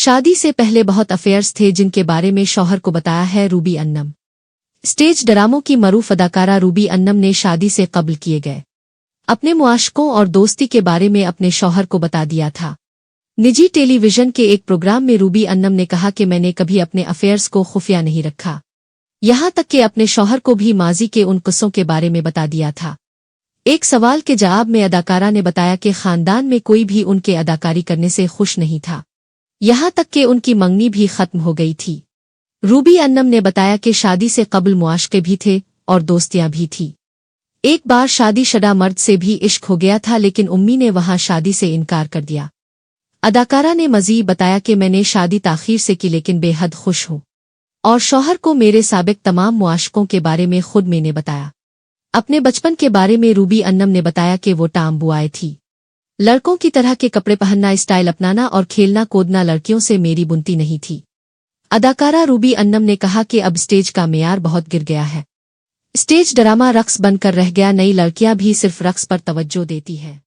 शादी से पहले बहुत अफेयर्स थे जिनके बारे में शौहर को बताया है रूबी अन्नम। स्टेज ड्रामों की मरूफ अदाकारा रूबी अन्नम ने शादी से कबल किए गए। अपने मुआशकों और दोस्ती के बारे में अपने शौहर को बता दिया था। निजी टेलीविज़न के एक प्रोग्राम में रूबी अन्नम ने कहा कि मैंने कभी अपने अफेयर्स को खुफिया नहीं रखा। यहाँ तक कि अपने शौहर को भी माजी के उन किस्सों के बारे में बता दिया था। एक सवाल के जवाब में अदाकारा ने बताया कि खानदान में कोई भी उनके अदाकारी करने से खुश नहीं था। यहाँ तक कि उनकी मंगनी भी खत्म हो गई थी। रूबी अन्नम ने बताया कि शादी से कबल मुआशके भी थे और दोस्तियाँ भी थी। एक बार शादी शदा मर्द से भी इश्क हो गया था, लेकिन उम्मी ने वहाँ शादी से इनकार कर दिया। अदाकारा ने मजीद बताया कि मैंने शादी ताखीर से की, लेकिन बेहद खुश हूँ। और शौहर को मेरे सबक तमाम मुआशकों के बारे में खुद मैंने बताया। अपने बचपन के बारे में रूबी अन्नम ने बताया कि वो टाम बुआए थी। लड़कों की तरह के कपड़े पहनना, स्टाइल अपनाना और खेलना, कूदना लड़कियों से मेरी बुनती नहीं थी। अदाकारा रूबी अन्नम ने कहा कि अब स्टेज का मेयार बहुत गिर गया है। स्टेज ड्रामा रक्स बनकर रह गया, नई लड़कियाँ भी सिर्फ़ रक्स पर तवज्जो देती है।